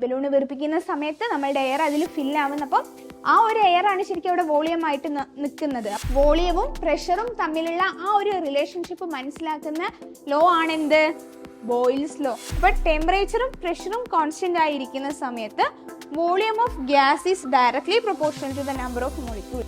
Balloon വീർപ്പിക്കുന്ന സമയത്ത് നമ്മളുടെ air അതിൽ ഫിൽ ആവുന്നപ്പം ആ ഒരു എയർ ആണ് ശരിക്കും അവിടെ വോളിയം ആയിട്ട് നിൽക്കുന്നത്. വോളിയവും പ്രഷറും തമ്മിലുള്ള ആ ഒരു റിലേഷൻഷിപ്പ് മനസ്സിലാക്കുന്ന ലോ ആണ് എന്ത് ബോയിൽസ് ലോ അപ്പൊ ടെമ്പറേച്ചറും പ്രഷറും കോൺസ്റ്റന്റ് ആയിരിക്കുന്ന സമയത്ത് volume of gas is directly proportional to the number of molecule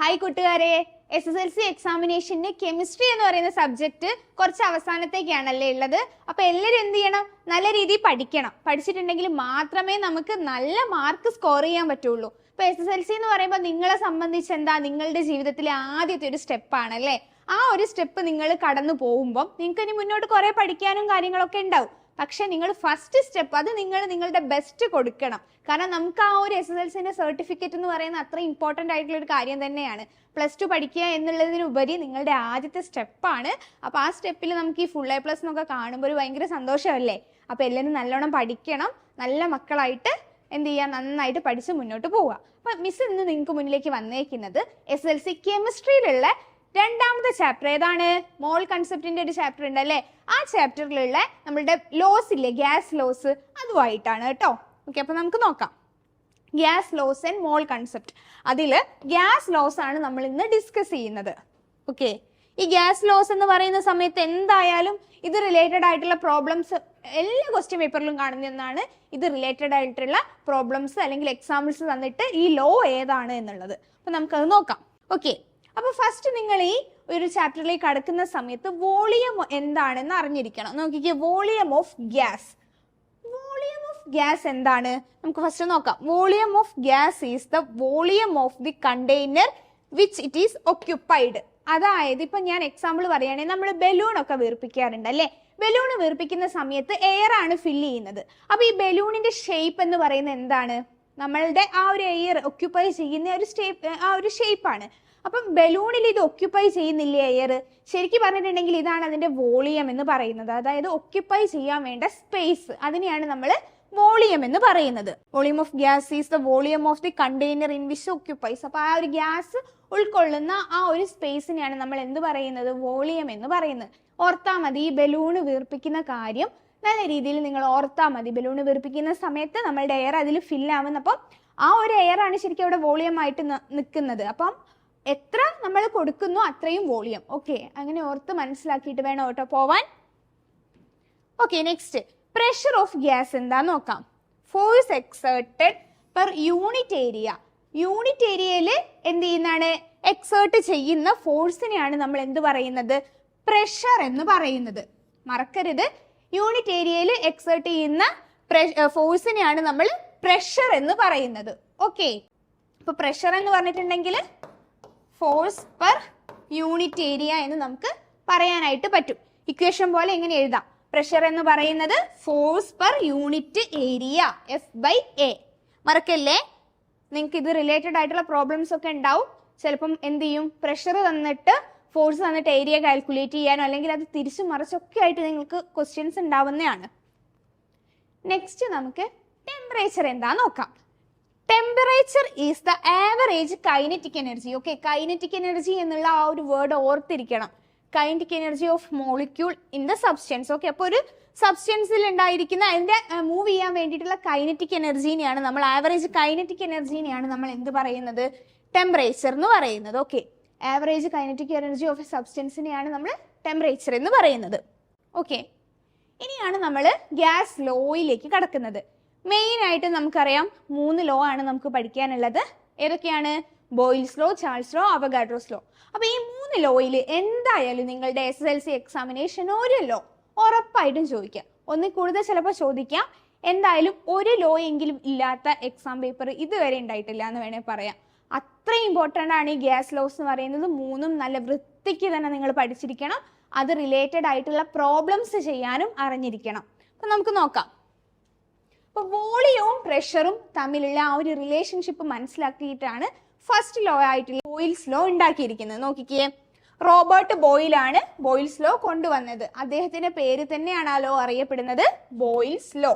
hi കൂട്ടുകാരെ. എസ് എസ് എൽ സി എക്സാമിനേഷന് കെമിസ്ട്രി എന്ന് പറയുന്ന സബ്ജക്റ്റ് കുറച്ച് അവസാനത്തേക്കാണല്ലേ ഉള്ളത്. അപ്പോൾ എല്ലാവരും എന്ത് ചെയ്യണം? നല്ല രീതിയിൽ പഠിക്കണം. പഠിച്ചിട്ടുണ്ടെങ്കിൽ മാത്രമേ നമുക്ക് നല്ല മാർക്ക് സ്കോർ ചെയ്യാൻ പറ്റുള്ളൂ. ഇപ്പൊ എസ് എസ് എൽ സി എന്ന് പറയുമ്പോൾ നിങ്ങളെ സംബന്ധിച്ച് എന്താ? നിങ്ങളുടെ ജീവിതത്തിലെ ആദ്യത്തെ ഒരു സ്റ്റെപ്പാണ് അല്ലേ ആ ഒരു സ്റ്റെപ്പ് നിങ്ങൾ കടന്നു പോകുമ്പോൾ നിങ്ങൾക്ക് ഇനി മുന്നോട്ട് കുറേ പഠിക്കാനും കാര്യങ്ങളൊക്കെ ഉണ്ടാവും. പക്ഷെ നിങ്ങൾ ഫസ്റ്റ് സ്റ്റെപ്പ് അത് നിങ്ങൾ നിങ്ങളുടെ ബെസ്റ്റ് കൊടുക്കണം. കാരണം നമുക്ക് ആ ഒരു എസ് എസ് എൽ സിന്റെ സർട്ടിഫിക്കറ്റ് എന്ന് പറയുന്ന അത്ര ഇമ്പോർട്ടന്റ് ആയിട്ടുള്ള ഒരു കാര്യം തന്നെയാണ്. പ്ലസ് ടു പഠിക്കുക എന്നുള്ളതിനുപരി നിങ്ങളുടെ ആദ്യത്തെ സ്റ്റെപ്പാണ് അപ്പോൾ ആ സ്റ്റെപ്പിൽ നമുക്ക് ഈ ഫുൾ എ പ്ലസ് എന്നൊക്കെ കാണുമ്പോൾ ഒരു ഭയങ്കര സന്തോഷമല്ലേ? അപ്പോൾ എല്ലാവരും നല്ലോണം പഠിക്കണം. നല്ല മക്കളായിട്ട് എന്ത് ചെയ്യുക? നന്നായിട്ട് പഠിച്ച് മുന്നോട്ട് പോവുക. അപ്പം മിസ് ഇന്ന് നിങ്ങൾക്ക് മുന്നിലേക്ക് വന്നേക്കുന്നത് എസ് എൽ സി കെമിസ്ട്രിയിലുള്ള രണ്ടാമത്തെ ചാപ്റ്റർ ഏതാണ്? മോൾ കൺസെപ്റ്റിന്റെ ഒരു ചാപ്റ്റർ ഉണ്ട് അല്ലേ ആ ചാപ്റ്ററിലുള്ള നമ്മളുടെ ലോസ് ഇല്ലേ? ഗ്യാസ് ലോസ് അതുമായിട്ടാണ് കേട്ടോ. ഓക്കെ അപ്പൊ നമുക്ക് നോക്കാം. Gas laws and mole concept അതിൽ ഗ്യാസ് ലോസ് ആണ് നമ്മൾ ഇന്ന് ഡിസ്കസ് ചെയ്യുന്നത്. ഓക്കെ ഈ ഗ്യാസ് ലോസ് എന്ന് പറയുന്ന സമയത്ത് എന്തായാലും ഇത് റിലേറ്റഡ് ആയിട്ടുള്ള പ്രോബ്ലംസ് എല്ലാ ക്വസ്റ്റ്യൻ പേപ്പറിലും കാണുന്നതെന്നാണ് ഇത് റിലേറ്റഡ് ആയിട്ടുള്ള പ്രോബ്ലംസ് അല്ലെങ്കിൽ എക്സാമ്പിൾസ് തന്നിട്ട് ഈ ലോ ഏതാണ് എന്നുള്ളത്. അപ്പൊ നമുക്കത് നോക്കാം. ഓക്കെ അപ്പൊ ഫസ്റ്റ് നിങ്ങൾ ഈ ഒരു ചാപ്റ്ററിലേക്ക് കടക്കുന്ന സമയത്ത് വോളിയം എന്താണെന്ന് അറിഞ്ഞിരിക്കണം. നോക്കിക്കേ volume of gas volume of gas എന്താണ്? നമുക്ക് ഫസ്റ്റ് നോക്കാം. Volume of gas is the volume of the container which it is occupied അതായത് ഇപ്പൊ ഞാൻ എക്സാമ്പിൾ പറയുകയാണെങ്കിൽ നമ്മൾ ബലൂൺ ഒക്കെ വീർപ്പിക്കാറുണ്ട് അല്ലേ? ബലൂൺ വീർപ്പിക്കുന്ന സമയത്ത് എയർ ആണ് ഫില്ല് ചെയ്യുന്നത്. അപ്പൊ ഈ ബലൂണിന്റെ ഷേപ്പ് എന്ന് പറയുന്നത് എന്താണ്? നമ്മളുടെ ആ ഒരു എയർ ഒക്യുപ്പൈ ചെയ്യുന്ന ഒരു സ്റ്റേപ്പ് ആ ഒരു ഷേപ്പാണ് അപ്പം ബലൂണിൽ ഇത് ഒക്യുപ്പൈ ചെയ്യുന്നില്ലേ എയർ ശരിക്കും പറഞ്ഞിട്ടുണ്ടെങ്കിൽ ഇതാണ് അതിന്റെ വോളിയം എന്ന് പറയുന്നത്. അതായത് ഒക്യുപ്പൈ ചെയ്യാൻ വേണ്ട സ്പേസ് അതിനെയാണ് നമ്മൾ വോളിയം എന്ന് പറയുന്നത്. Volume of gas is the volume of the container in which occupies അപ്പൊ ആ ഒരു ഗ്യാസ് ഉൾക്കൊള്ളുന്ന ആ ഒരു സ്പേസിനെയാണ് നമ്മൾ എന്ത് പറയുന്നത്? വോളിയം എന്ന് പറയുന്നത്. ഓർത്താ മതി ഈ ബലൂണ് വീർപ്പിക്കുന്ന കാര്യം നല്ല രീതിയിൽ നിങ്ങൾ ഓർത്താ മതി. ബലൂണ് വീർപ്പിക്കുന്ന സമയത്ത് നമ്മളുടെ എയർ അതിൽ ഫില്ലാവുന്ന അപ്പം ആ ഒരു എയർ ആണ് ശരിക്കും അവിടെ വോളിയം ആയിട്ട് നിൽക്കുന്നത് അപ്പം എത്ര നമ്മൾ കൊടുക്കുന്നു അത്രയും വോളിയം. ഓക്കെ അങ്ങനെ ഓർത്ത് മനസ്സിലാക്കിയിട്ട് വേണം കേട്ടോ പോവാൻ. Okay next pressure of gas എന്താ നോക്കാം. Force exerted per unit area unit ഏരിയയിൽ എന്ത് ചെയ്യുന്നതാണ്? എക്സേർട്ട് ചെയ്യുന്ന ഫോഴ്സിനെയാണ് നമ്മൾ എന്ത് പറയുന്നത്? പ്രഷർ എന്ന് പറയുന്നത്. മറക്കരുത്. യൂണിറ്റ് ഏരിയയിൽ എക്സേർട്ട് ചെയ്യുന്ന ഫോഴ്സിനെയാണ് നമ്മൾ പ്രഷർ എന്ന് പറയുന്നത്. ഓക്കെ അപ്പൊ പ്രഷർ എന്ന് പറഞ്ഞിട്ടുണ്ടെങ്കിൽ ഫോഴ്സ് പെർ യൂണിറ്റ് ഏരിയ എന്ന് നമുക്ക് പറയാനായിട്ട് പറ്റും. ഇക്വേഷൻ പോലെ എങ്ങനെ എഴുതാം. പ്രഷർ എന്ന് പറയുന്നത് force per unit area F by A മറക്കല്ലേ? നിങ്ങൾക്ക് ഇത് റിലേറ്റഡ് ആയിട്ടുള്ള പ്രോബ്ലംസ് ഒക്കെ ഉണ്ടാവും. ചിലപ്പം എന്ത് ചെയ്യും? പ്രഷർ തന്നിട്ട് ഫോഴ്സ് തന്നിട്ട് ഏരിയ കാൽക്കുലേറ്റ് ചെയ്യാനോ അല്ലെങ്കിൽ അത് തിരിച്ചു മറിച്ചൊക്കെ ആയിട്ട് നിങ്ങൾക്ക് ക്വസ്റ്റ്യൻസ് ഉണ്ടാവുന്നതാണ്. നെക്സ്റ്റ് നമുക്ക് ടെമ്പറേച്ചർ എന്താ നോക്കാം. Temperature is the average kinetic energy okay kinetic energy എന്നുള്ള ആ ഒരു വേർഡ് ഓർത്തിരിക്കണം. Kinetic energy of molecule in the substance okay അപ്പോൾ ഒരു സബ്സ്റ്റൻസിൽ ഉണ്ടായിരിക്കുന്ന അതിന്റെ മൂവ് ചെയ്യാൻ വേണ്ടിയിട്ടുള്ള കൈനറ്റിക് എനർജീനെയാണ് നമ്മൾ ആവറേജ് കൈനറ്റിക് എനർജീനെയാണ് നമ്മൾ എന്ത് പറയുന്നത്? ടെമ്പറേച്ചർ എന്ന് പറയുന്നത്. Okay average kinetic energy of a സബ്സ്റ്റൻസിനെയാണ് നമ്മൾ ടെമ്പറേച്ചർ എന്ന് പറയുന്നത്. ഓക്കെ ഇനിയാണ് നമ്മൾ ഗ്യാസ് ലോയിലേക്ക് കടക്കുന്നത്. മെയിൻ ആയിട്ട് നമുക്കറിയാം മൂന്ന് ലോ ആണ് നമുക്ക് പഠിക്കാനുള്ളത്. ഏതൊക്കെയാണ്? Boyle's law Charles law Avogadro's law അപ്പൊ ഈ മൂന്ന് ലോയിൽ എന്തായാലും നിങ്ങളുടെ S S L C examination ഒരു ലോ ഉറപ്പായിട്ടും ചോദിക്കാം. ഒന്നിൽ കൂടുതൽ ചിലപ്പോൾ ചോദിക്കാം. എന്തായാലും ഒരു ലോ എങ്കിലും ഇല്ലാത്ത എക്സാം പേപ്പർ ഇതുവരെ ഉണ്ടായിട്ടില്ല എന്ന് വേണേൽ പറയാം. അത്ര ഇമ്പോർട്ടന്റ് ആണ് ഈ ഗ്യാസ് ലോസ് എന്ന് പറയുന്നത്. മൂന്നും നല്ല വൃത്തിക്ക് തന്നെ നിങ്ങൾ പഠിച്ചിരിക്കണം. അത് റിലേറ്റഡ് ആയിട്ടുള്ള പ്രോബ്ലംസ് ചെയ്യാനും അറിഞ്ഞിരിക്കണം. അപ്പൊ നമുക്ക് നോക്കാം. അപ്പൊ വോളിയവും പ്രഷറും തമ്മിലുള്ള ആ ഒരു റിലേഷൻഷിപ്പ് മനസ്സിലാക്കിയിട്ടാണ് ഫസ്റ്റ് ലോ ആയിട്ടുള്ള ബോയിൽസ് ലോ ഉണ്ടാക്കിയിരിക്കുന്നത്. നോക്കിക്കേ. റോബർട്ട് ബോയിലാണ് ബോയിൽസ് ലോ കൊണ്ടുവന്നത്. അദ്ദേഹത്തിന്റെ പേര് തന്നെയാണ് ആ ലോ അറിയപ്പെടുന്നത്. ബോയിൽസ് ലോ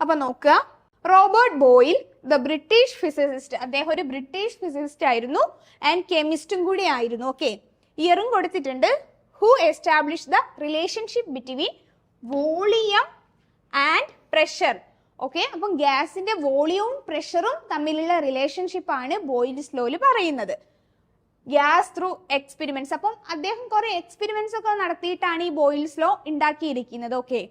അപ്പൊ നോക്കുക. Robert Boyle the British physicist അദ്ദേഹം ഒരു ബ്രിട്ടീഷ് ഫിസിസിസ്റ്റ് ആയിരുന്നു ആൻഡ് കെമിസ്റ്റും കൂടി ആയിരുന്നു. ഓക്കെ ഇയറും കൊടുത്തിട്ടുണ്ട്. Who establish the relationship between volume and pressure okay അപ്പം ഗ്യാസിന്റെ വോളിയവും പ്രഷറും തമ്മിലുള്ള റിലേഷൻഷിപ്പ് ആണ് ബോയിൽസ് ലോയിൽ പറയുന്നത്. ഗ്യാസ് ത്രൂ എക്സ്പെരിമെന്റ്സ് അപ്പം അദ്ദേഹം കുറെ എക്സ്പെരിമെന്റ്സ് ഒക്കെ നടത്തിയിട്ടാണ് ഈ ബോയിൽസ് ലോ ഉണ്ടാക്കിയിരിക്കുന്നത്. Okay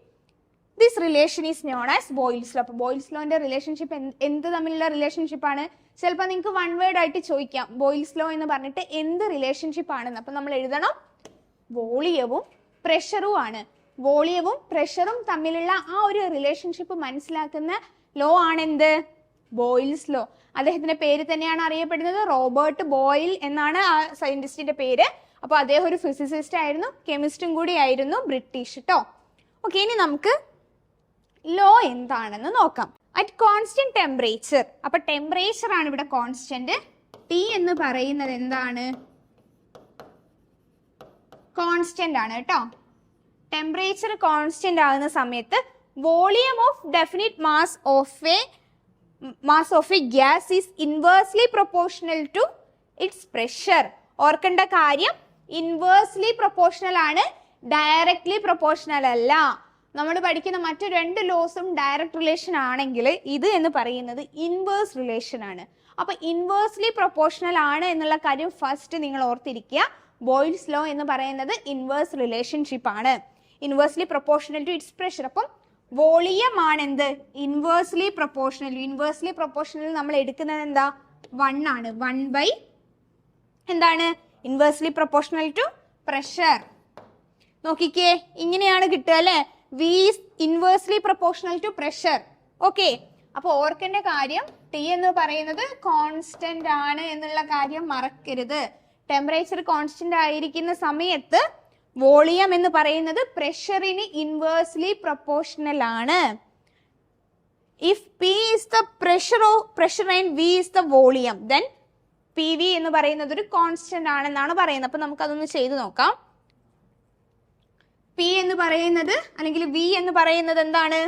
this relation is known as Boyle's law അപ്പോൾ ബോയിൽസ് ലോന്റെ റിലേഷൻഷിപ്പ് എന്ത് തമ്മിലുള്ള റിലേഷൻഷിപ്പ് ആണ്? ചിലപ്പോൾ നിങ്ങൾക്ക് വൺ വേർഡ് ആയിട്ട് ചോദിക്കാം. ബോയിൽസ് ലോ എന്ന് പറഞ്ഞിട്ട് എന്ത് റിലേഷൻഷിപ്പ് ആണെന്ന്. അപ്പം നമ്മൾ എഴുതണം. വോളിയവും പ്രഷറും ആണ്. വോളിയവും പ്രഷറും തമ്മിലുള്ള ആ ഒരു റിലേഷൻഷിപ്പ് മനസ്സിലാക്കുന്ന ലോ ആണെന്ത്? Boyle's law. അദ്ദേഹത്തിന്റെ പേര് തന്നെയാണ് അറിയപ്പെടുന്നത് റോബർട്ട് ബോയിൽ എന്നാണ് ആ സയന്റിസ്റ്റിന്റെ പേര്. അപ്പോൾ അദ്ദേഹം ഒരു ഫിസിസിസ്റ്റ് ആയിരുന്നു കെമിസ്റ്റും കൂടി ആയിരുന്നു ബ്രിട്ടീഷ് കേട്ടോ ഓക്കെ ഇനി നമുക്ക് ലോ എന്താണെന്ന് നോക്കാം. അറ്റ് കോൺസ്റ്റന്റ് ടെമ്പറേച്ചർ അപ്പൊ ടെമ്പറേച്ചർ ആണ് ഇവിടെ കോൺസ്റ്റന്റ് ടി എന്ന് പറയുന്നത് എന്താണ്? കോൺസ്റ്റന്റ് ആണ് കേട്ടോ ടെമ്പറേച്ചർ കോൺസ്റ്റന്റ് ആകുന്ന സമയത്ത് volume of definite mass of a mass of a gas is inversely proportional to its pressure ഓർക്കേണ്ട കാര്യം ഇൻവേഴ്സ്ലി പ്രൊപ്പോർഷണൽ ആണ് ഡയറക്ട്ലി പ്രൊപ്പോർഷണൽ അല്ല. നമ്മൾ പഠിക്കുന്ന മറ്റു രണ്ട് ലോസും ഡയറക്റ്റ് റിലേഷൻ ആണെങ്കിൽ ഇത് എന്ന് പറയുന്നത് ഇൻവേഴ്സ് റിലേഷൻ ആണ്. അപ്പൊ ഇൻവേഴ്സ്ലി പ്രൊപ്പോർഷണൽ ആണ് എന്നുള്ള കാര്യം ഫസ്റ്റ് നിങ്ങൾ ഓർത്തിരിക്കുക. ബോയിൽസ് ലോ എന്ന് പറയുന്നത് ഇൻവേഴ്സ് റിലേഷൻഷിപ്പ് ആണ്. Inversely proportional to its pressure അപ്പം വോളിയം ആണ് എന്ത് ഇൻവേഴ്സ്ലി പ്രൊപ്പോർഷണൽ ഇൻവേഴ്സ്ലി പ്രൊപ്പോർഷണൽ നമ്മൾ എടുക്കുന്നത് എന്താ? വൺ ആണ്. വൺ ബൈ എന്താണ്? ഇൻവേഴ്സ്ലി പ്രൊപ്പോർഷണൽ ടു പ്രഷർ നോക്കിക്കേ ഇങ്ങനെയാണ് കിട്ടുക അല്ലെ? V inversely proportional to pressure okay അപ്പൊ ഓർക്കേണ്ട കാര്യം ടി എന്ന് പറയുന്നത് കോൺസ്റ്റന്റ് ആണ് എന്നുള്ള കാര്യം മറക്കരുത്. ടെമ്പറേച്ചർ കോൺസ്റ്റന്റ് ആയിരിക്കുന്ന സമയത്ത് വോളിയം എന്ന് പറയുന്നത് പ്രഷറിന് ഇൻവേഴ്സ്ലി പ്രൊപ്പോർഷണൽ ആണ്. If P is the pressure of pressure and V is the volume then P V എന്ന് പറയുന്നത് ഒരു കോൺസ്റ്റന്റ് ആണെന്നാണ് പറയുന്നത്. അപ്പൊ നമുക്ക് അതൊന്ന് ചെയ്തു നോക്കാം. പി എന്ന് പറയുന്നത് അല്ലെങ്കിൽ വി എന്ന് പറയുന്നത് എന്താണ്?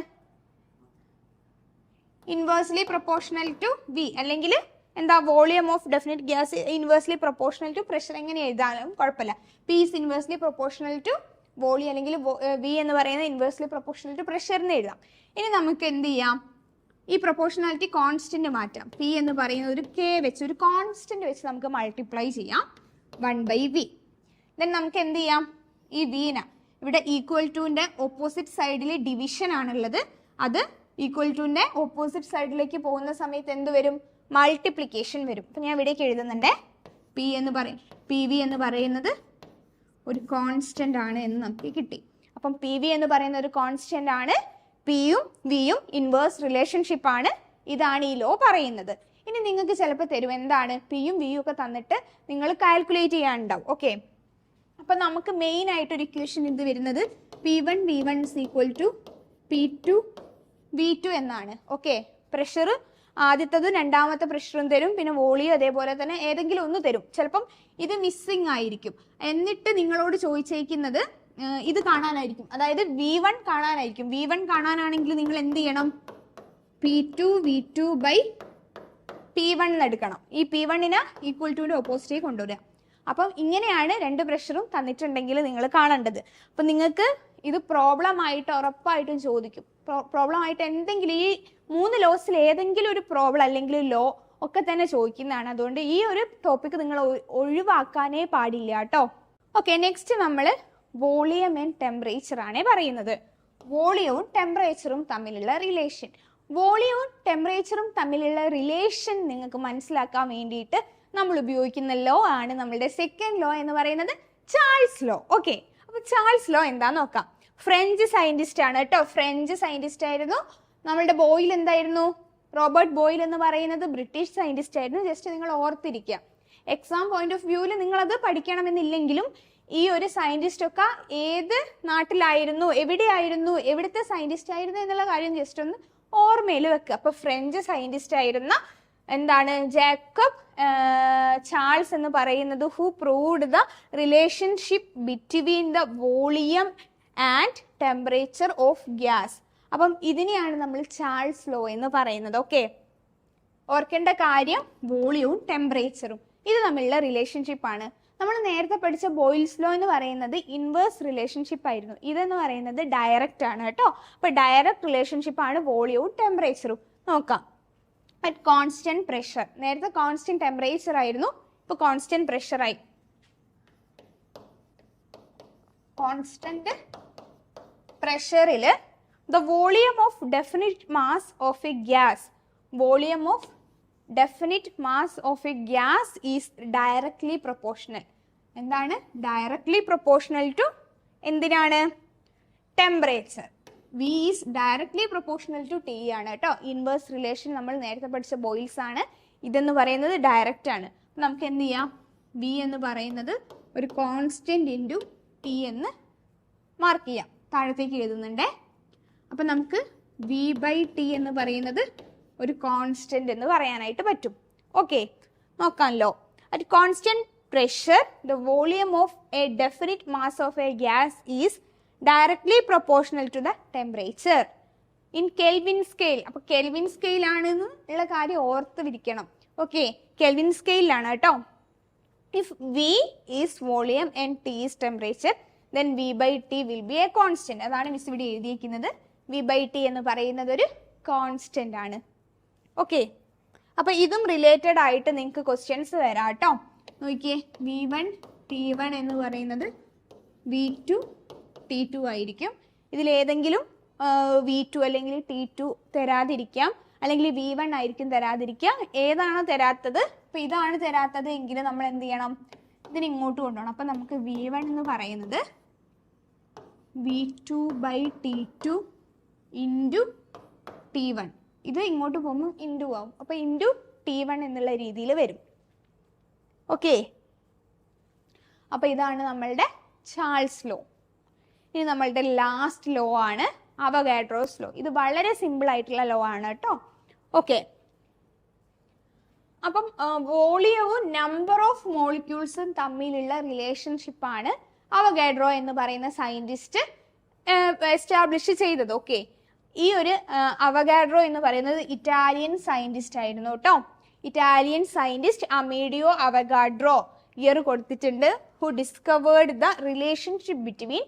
ഇൻവേഴ്സ്ലി പ്രൊപ്പോർഷണൽ ടു വി അല്ലെങ്കിൽ എന്താ volume of definite gas inversely proportional to pressure എങ്ങനെ എഴുതാനും കുഴപ്പമില്ല. P is inversely proportional to volume അല്ലെങ്കിൽ വി എന്ന് പറയുന്ന ഇൻവേഴ്സ്ലി പ്രൊപ്പോർഷണൽ ടു പ്രഷറിന് എഴുതാം. ഇനി നമുക്ക് എന്ത് ചെയ്യാം? ഈ പ്രൊപ്പോർഷണാലിറ്റി കോൺസ്റ്റന്റ് മാറ്റാം. പി എന്ന് പറയുന്ന ഒരു കെ വെച്ച് ഒരു കോൺസ്റ്റന്റ് വെച്ച് നമുക്ക് മൾട്ടിപ്ലൈ ചെയ്യാം. വൺ ബൈ വി ദെൻ നമുക്ക് എന്ത് ചെയ്യാം? ഈ വീന ഇവിടെ ഈക്വൽ ടുവിന്റെ ഓപ്പോസിറ്റ് സൈഡിൽ ഡിവിഷൻ ആണുള്ളത്. അത് ഈക്വൽ ടുവിന്റെ ഓപ്പോസിറ്റ് സൈഡിലേക്ക് പോകുന്ന സമയത്ത് എന്ത് വരും? മൾട്ടിപ്ലിക്കേഷൻ വരും. അപ്പം ഞാൻ ഇവിടേക്ക് എഴുതുന്നുണ്ട്. പി എന്ന് പറയും പി വി എന്ന് പറയുന്നത് ഒരു കോൺസ്റ്റന്റ് ആണ് എന്ന് നമുക്ക് കിട്ടി. അപ്പം പി വി എന്ന് പറയുന്ന ഒരു കോൺസ്റ്റന്റ് ആണ് പിയും വിയും ഇൻവേഴ്സ് റിലേഷൻഷിപ്പ് ആണ്. ഇതാണ് ഈ ലോ പറയുന്നത്. ഇനി നിങ്ങൾക്ക് ചിലപ്പോൾ തരും എന്താണ്? പിയും വിയും ഒക്കെ തന്നിട്ട് നിങ്ങൾ കാൽക്കുലേറ്റ് ചെയ്യാനുണ്ടാവും. ഓക്കെ അപ്പൊ നമുക്ക് മെയിൻ ആയിട്ട് ഒരു ഇക്വേഷൻ ഇത് വരുന്നത്? P one V one is equal to P two V two എന്നാണ്. ഓക്കെ പ്രഷർ ആദ്യത്തതും രണ്ടാമത്തെ പ്രഷറും തരും. പിന്നെ വോളിയോ അതേപോലെ തന്നെ ഏതെങ്കിലും ഒന്ന് തരും. ചിലപ്പം ഇത് മിസ്സിങ് ആയിരിക്കും. എന്നിട്ട് നിങ്ങളോട് ചോദിച്ചേക്കുന്നത് ഇത് കാണാനായിരിക്കും. അതായത് വി വൺ കാണാനായിരിക്കും. വി വൺ കാണാനാണെങ്കിൽ നിങ്ങൾ എന്ത് ചെയ്യണം? P two V two by P one എടുക്കണം. ഈ പി വണ്ണിന് ഈക്വൽ ടുവിന്റെ ഓപ്പോസിറ്റേക്ക് കൊണ്ടുവരിക. അപ്പം ഇങ്ങനെയാണ് രണ്ട് പ്രഷറും തന്നിട്ടുണ്ടെങ്കിൽ നിങ്ങൾ കാണേണ്ടത്. അപ്പം നിങ്ങൾക്ക് ഇത് പ്രോബ്ലം ആയിട്ട് ഉറപ്പായിട്ടും ചോദിക്കും. പ്രോബ്ലം ആയിട്ട് എന്തെങ്കിലും ഈ മൂന്ന് ലോസിൽ ഏതെങ്കിലും ഒരു പ്രോബ്ലം അല്ലെങ്കിൽ ലോ ഒക്കെ തന്നെ ചോദിക്കുന്നതാണ്. അതുകൊണ്ട് ഈ ഒരു ടോപ്പിക്ക് നിങ്ങൾ ഒഴിവാക്കാനേ പാടില്ല കേട്ടോ. ഓക്കെ നെക്സ്റ്റ് നമ്മൾ വോളിയം ആൻഡ് ടെമ്പറേച്ചർ ആണ് പറയുന്നത്. വോളിയവും ടെമ്പറേച്ചറും തമ്മിലുള്ള റിലേഷൻ വോളിയവും ടെമ്പറേച്ചറും തമ്മിലുള്ള റിലേഷൻ നിങ്ങൾക്ക് മനസ്സിലാക്കാൻ വേണ്ടിയിട്ട് നമ്മൾ ഉപയോഗിക്കുന്ന ലോ ആണ് നമ്മളുടെ സെക്കൻഡ് ലോ എന്ന് പറയുന്നത് ചാൾസ് ലോ ഓക്കെ അപ്പൊ ചാൾസ് ലോ എന്താന്ന് നോക്കാം. ഫ്രഞ്ച് സയന്റിസ്റ്റ് ആണ് കേട്ടോ. ഫ്രഞ്ച് സയന്റിസ്റ്റ് ആയിരുന്നു. നമ്മളുടെ ബോയിൽ എന്തായിരുന്നു? റോബർട്ട് ബോയിൽ എന്ന് പറയുന്നത് ബ്രിട്ടീഷ് സയന്റിസ്റ്റ് ആയിരുന്നു. ജസ്റ്റ് നിങ്ങൾ ഓർത്തിരിക്കുക. എക്സാം പോയിന്റ് ഓഫ് വ്യൂവിൽ നിങ്ങളത് പഠിക്കണമെന്നില്ലെങ്കിലും ഈ ഒരു സയന്റിസ്റ്റ് ഒക്കെ ഏത് നാട്ടിലായിരുന്നു എവിടെയായിരുന്നു എവിടുത്തെ സയന്റിസ്റ്റ് ആയിരുന്നു എന്നുള്ള കാര്യം ജസ്റ്റ് ഒന്ന് ഓർമ്മയിൽ വെക്കുക അപ്പൊ ഫ്രഞ്ച് സയന്റിസ്റ്റ് ആയിരുന്ന എന്താണ്? ജേക്കബ് ചാൾസ് എന്ന് പറയുന്നത് who proved the relationship between the volume and temperature of gas. അപ്പം ഇതിനെയാണ് നമ്മൾ ചാൾസ് ലോ എന്ന് പറയുന്നത്. ഓക്കെ? ഓർക്കേണ്ട കാര്യം വോളിയവും ടെമ്പറേച്ചറും. ഇത് തമ്മിലുള്ള റിലേഷൻഷിപ്പ് ആണ്. നമ്മൾ നേരത്തെ പഠിച്ച ബോയിൽസ് ലോ എന്ന് പറയുന്നത് ഇൻവേഴ്സ് റിലേഷൻഷിപ്പ് ആയിരുന്നു. ഇതെന്ന് പറയുന്നത് ഡയറക്റ്റ് ആണ് കേട്ടോ. അപ്പൊ ഡയറക്റ്റ് റിലേഷൻഷിപ്പ് ആണ് വോളിയവും ടെമ്പറേച്ചറും. നോക്കാം. അറ്റ് കോൺസ്റ്റന്റ് പ്രഷർ നേരത്തെ കോൺസ്റ്റന്റ് ടെമ്പറേച്ചർ ആയിരുന്നു. ഇപ്പൊ കോൺസ്റ്റന്റ് പ്രഷർ ആയി. Constant പ്രഷറിൽ the volume of definite mass of a gas volume of definite mass of a gas is directly proportional എന്താണ്? ഡയറക്ട്ലി പ്രൊപ്പോർഷണൽ ടു എന്തിനാണ്? Temperature V is directly proportional to T ആണ് കേട്ടോ. Inverse relation നമ്മൾ നേരത്തെ പഠിച്ച boils ആണ്. ഇതെന്ന് പറയുന്നത് ഡയറക്റ്റ് ആണ്. നമുക്ക് എന്ത് ചെയ്യാം? വി എന്ന് പറയുന്നത് ഒരു കോൺസ്റ്റന്റ് ഇന്റു ടി എന്ന് മാർക്ക് ചെയ്യാം. താഴത്തേക്ക് എഴുതുന്നുണ്ടേ. അപ്പം നമുക്ക് വി ബൈ ടി എന്ന് പറയുന്നത് ഒരു കോൺസ്റ്റന്റ് എന്ന് പറയാനായിട്ട് പറ്റും. Okay നോക്കാമല്ലോ at constant pressure the volume of a definite mass of a gas is directly proportional to the temperature in Kelvin scale അപ്പോൾ കെൽവിൻ സ്കെയിൽ ആണെന്ന് ഉള്ള കാര്യം ഓർത്ത് വിരിക്കണം. ഓക്കെ കെൽവിൻ സ്കെയിലാണ് കേട്ടോ. If V is volume and T is temperature then V by T will be a constant അതാണ് miss ഇവിടെ എഴുതിയിരിക്കുന്നത് വി ബൈ ടി എന്ന് പറയുന്നത് ഒരു കോൺസ്റ്റന്റ് ആണ്. ഓക്കെ അപ്പൊ ഇതും റിലേറ്റഡ് ആയിട്ട് നിങ്ങൾക്ക് ക്വസ്റ്റ്യൻസ് വരാം കേട്ടോ. നോക്കിയേ വി വൺ ടി വൺ എന്ന് പറയുന്നത് വി ടു ടി ടു ആയിരിക്കും. ഇതിലേതെങ്കിലും വി ടു അല്ലെങ്കിൽ ടി ടു തരാതിരിക്കാം. അല്ലെങ്കിൽ വി വൺ ആയിരിക്കും തരാതിരിക്കാം. ഏതാണോ തരാത്തത്? ഇപ്പൊ ഇതാണ് തരാത്തത് എങ്കിൽ നമ്മൾ എന്ത് ചെയ്യണം? ഇതിന് ഇങ്ങോട്ട് കൊണ്ടുപോകണം. അപ്പൊ നമുക്ക് വി വൺ എന്ന് പറയുന്നത് V two by T two into T one ഇത് ഇങ്ങോട്ട് പോകുമ്പോൾ ഇന്റു ആവും. അപ്പോൾ ഇന്റു ടി വൺ എന്നുള്ള രീതിയിൽ വരും. ഓക്കേ അപ്പോൾ ഇതാണ് നമ്മളുടെ ചാൾസ് ലോ. ഇനി നമ്മളുടെ ലാസ്റ്റ് ലോ ആണ് അവഗാഡ്രോസ് ലോ ഇത് വളരെ സിമ്പിൾ ആയിട്ടുള്ള ലോ ആണ് കേട്ടോ. ഓക്കെ അപ്പം വോളിയവും നമ്പർ ഓഫ് മോളിക്യൂൾസും തമ്മിലുള്ള റിലേഷൻഷിപ്പ് ആണ് അവഗാഡ്രോ എന്ന് പറയുന്ന സയന്റിസ്റ്റ് എസ്റ്റാബ്ലിഷ് ചെയ്തത്. ഓക്കെ ഈ ഒരു അവഗാഡ്രോ എന്ന് പറയുന്നത് ഇറ്റാലിയൻ സയന്റിസ്റ്റ് ആയിരുന്നു കേട്ടോ. Italian scientist Amedeo Avogadro year കൊടുത്തിട്ടുണ്ട്. Who discovered the relationship between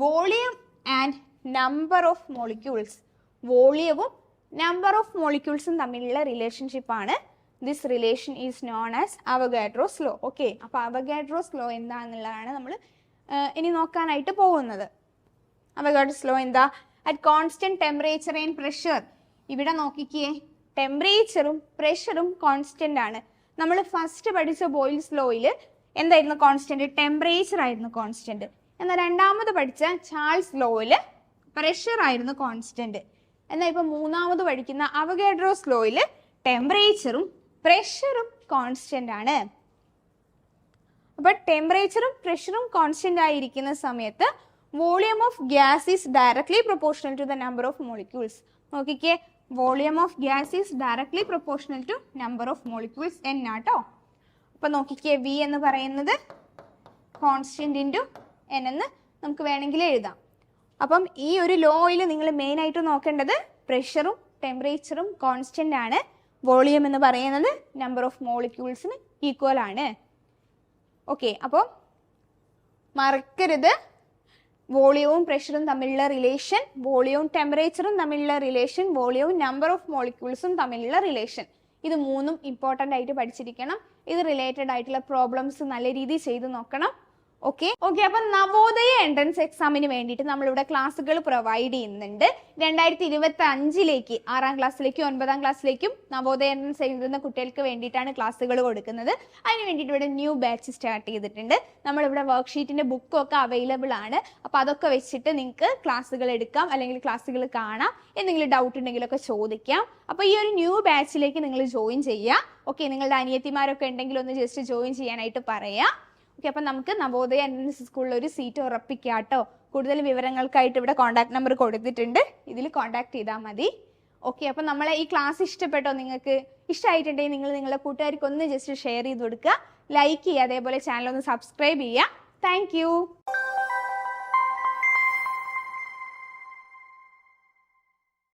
volume and number of molecules. വോളിയവും number of മോളിക്യൂൾസും തമ്മിലുള്ള റിലേഷൻഷിപ്പാണ് this relation is known as Avogadro's law okay അപ്പോൾ അവഗാഡ്രോസ് ലോ എന്താണെന്നുള്ളതാണ് നമ്മൾ ഇനി നോക്കാനായിട്ട് പോകുന്നത്. അവഗാഡ്രോസ് ലോ എന്താ? At constant temperature and pressure ഇവിടെ നോക്കിക്കേ. ടെമ്പറേച്ചറും പ്രഷറും കോൺസ്റ്റന്റ് ആണ്. നമ്മൾ ഫസ്റ്റ് പഠിച്ച ബോയിൽസ് ലോയിൽ എന്തായിരുന്നു കോൺസ്റ്റന്റ് ടെമ്പറേച്ചർ ആയിരുന്നു കോൺസ്റ്റന്റ് എന്നാൽ രണ്ടാമത് പഠിച്ച ചാൾസ് ലോയിൽ പ്രഷർ ആയിരുന്നു കോൺസ്റ്റന്റ് എന്നാൽ ഇപ്പൊ മൂന്നാമത് പഠിക്കുന്ന അവഗേഡ്രോസ് ലോയിൽ ടെമ്പറേച്ചറും പ്രഷറും കോൺസ്റ്റന്റ് ആണ്. അപ്പൊ ടെമ്പറേച്ചറും പ്രഷറും കോൺസ്റ്റന്റ് ആയിരിക്കുന്ന സമയത്ത് volume of gas is directly proportional to the number of molecules നോക്കിക്കേ volume of gas is directly proportional to number of molecules N ആട്ടോ അപ്പൊ നോക്കിക്കേ വി എന്ന് പറയുന്നത് കോൺസ്റ്റന്റ് ഇന്റു എൻ എന്ന് നമുക്ക് വേണമെങ്കിൽ എഴുതാം. അപ്പം ഈ ഒരു ലോയിൽ നിങ്ങൾ മെയിൻ ആയിട്ട് നോക്കേണ്ടത് പ്രഷറും ടെമ്പറേച്ചറും കോൺസ്റ്റന്റ് ആണ്. വോളിയം എന്ന് പറയുന്നത് നമ്പർ ഓഫ് മോളിക്യൂൾസിന് ഈക്വൽ ആണ്. ഓക്കെ അപ്പോൾ മറക്കരുത്. വോളിയവും പ്രഷറും തമ്മിലുള്ള റിലേഷൻ വോളിയവും ടെമ്പറേച്ചറും തമ്മിലുള്ള റിലേഷൻ വോളിയവും നമ്പർ ഓഫ് മോളിക്യൂൾസും തമ്മിലുള്ള റിലേഷൻ ഇത് മൂന്നും ഇമ്പോർട്ടന്റ് ആയിട്ട് പഠിച്ചിരിക്കണം. ഇത് റിലേറ്റഡ് ആയിട്ടുള്ള പ്രോബ്ലംസ് നല്ല രീതിയിൽ ചെയ്ത് നോക്കണം. ഓക്കെ ഓക്കെ അപ്പൊ നവോദയ എൻട്രൻസ് എക്സാമിന് വേണ്ടിയിട്ട് നമ്മൾ ഇവിടെ ക്ലാസ്സുകൾ പ്രൊവൈഡ് ചെയ്യുന്നുണ്ട്. രണ്ടായിരത്തി ഇരുപത്തി അഞ്ചിലേക്ക് ആറാം ക്ലാസ്സിലേക്കും ഒൻപതാം ക്ലാസ്സിലേക്കും നവോദയ എൻട്രൻസ് എഴുതുന്ന കുട്ടികൾക്ക് വേണ്ടിയിട്ടാണ് ക്ലാസ്സുകൾ കൊടുക്കുന്നത്. അതിന് വേണ്ടിയിട്ട് ഇവിടെ ന്യൂ ബാച്ച് സ്റ്റാർട്ട് ചെയ്തിട്ടുണ്ട്. നമ്മളിവിടെ വർക്ക്ഷീറ്റിന്റെ ബുക്കും ഒക്കെ അവൈലബിൾ ആണ്. അപ്പൊ അതൊക്കെ വെച്ചിട്ട് നിങ്ങൾക്ക് ക്ലാസ്സുകൾ എടുക്കാം അല്ലെങ്കിൽ ക്ലാസ്സുകൾ കാണാം. എന്തെങ്കിലും ഡൗട്ട് ഉണ്ടെങ്കിലൊക്കെ ചോദിക്കാം. അപ്പൊ ഈ ഒരു ന്യൂ ബാച്ചിലേക്ക് നിങ്ങൾ ജോയിൻ ചെയ്യുക. ഓക്കെ നിങ്ങളുടെ അനിയത്തിമാരൊക്കെ ഉണ്ടെങ്കിൽ ഒന്ന് ജസ്റ്റ് ജോയിൻ ചെയ്യാനായിട്ട് പറയാം. ഓക്കെ അപ്പം നമുക്ക് നവോദയ എൻട്രൻസ് സ്കൂളിൽ ഒരു സീറ്റ് ഉറപ്പിക്കുക കേട്ടോ. കൂടുതൽ വിവരങ്ങൾക്കായിട്ട് ഇവിടെ കോൺടാക്ട് നമ്പർ കൊടുത്തിട്ടുണ്ട്. ഇതിൽ കോൺടാക്ട് ചെയ്താൽ മതി. ഓക്കെ അപ്പം നമ്മളെ ഈ ക്ലാസ് ഇഷ്ടപ്പെട്ടോ നിങ്ങൾക്ക്? ഇഷ്ടമായിട്ടുണ്ടെങ്കിൽ നിങ്ങൾ നിങ്ങളുടെ കൂട്ടുകാർക്ക് ഒന്ന് ജസ്റ്റ് ഷെയർ ചെയ്ത് കൊടുക്കുക. ലൈക്ക് ചെയ്യുക അതേപോലെ ചാനൽ ഒന്ന് സബ്സ്ക്രൈബ് ചെയ്യുക. താങ്ക്